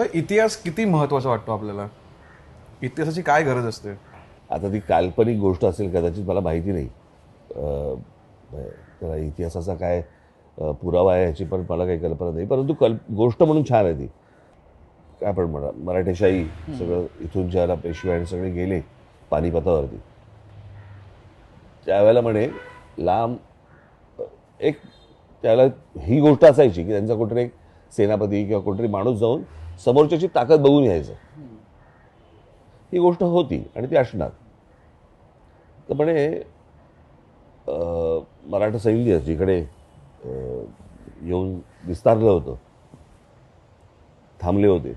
तर इतिहास किती महत्त्वाचा वाटतो आपल्याला? इतिहासाची काय गरज असते? आता ती काल्पनिक गोष्ट असेल कदाचित मला माहिती नाही. म्हणजे त्याला इतिहासाचा काय पुरावा आहे ह्याची पण मला काही कल्पना नाही. परंतु कल गोष्ट म्हणून छान आहे ती. काय पण म्हणा मराठेशाही सगळं इथून ज्याला पेशवे आणि सगळे गेले पानिपतावरती. त्यावेळेला म्हणे लांब एक त्याला ही गोष्ट असायची की त्यांचा कुठे एक सेनापती किंवा कुठेतरी माणूस जाऊन समोरच्याची ताकद बघून यायचं ही गोष्ट होती आणि ती असणार. तर म्हणे मराठा सैन्य जिकडे अं, येऊन विस्तारलं होतं थांबले होते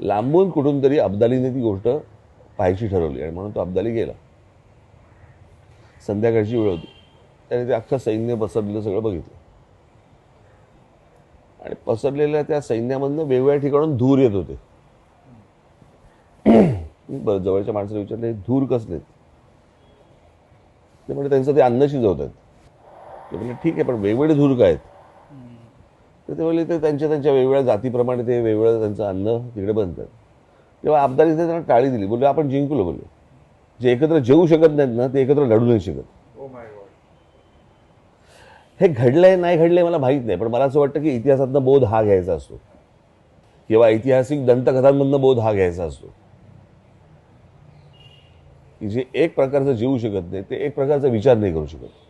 लांबून कुठून तरी अब्दालीने ती गोष्ट पाहायची ठरवली आणि म्हणून तो अब्दाली गेला. संध्याकाळची वेळ होती. त्याने ते अख्खं सैन्य पसरलेलं सगळं बघितलं. आणि पसरलेल्या त्या सैन्यामधनं वेगवेगळ्या ठिकाणून धूर येत होते. जवळच्या माणसाला विचारले धूर कसले ते म्हणजे त्यांचं ते अन्न शिजवत आहेत. ते म्हणजे ठीक आहे पण वेगवेगळे धूर काय आहेत? तर ते म्हणजे ते त्यांच्या त्यांच्या वेगवेगळ्या जातीप्रमाणे ते वेगवेगळं त्यांचं अन्न तिकडे बनतात तेव्हा अब्दालीने त्यांना टाळी दिली. बोलले आपण जिंकलो. बोलले जे एकत्र जेवू शकत नाहीत ना ते एकत्र लढू नाही शकत. हे घडलंय नाही घडलंय मला माहीत नाही पण मला असं वाटतं की इतिहासातनं बोध हा घ्यायचा असतो. किंवा ऐतिहासिक दंतकथांमधनं बोध हा घ्यायचा असतो. की जे एक प्रकारचं जीवू शकत नाही ते एक प्रकारचा विचार नाही करू शकत.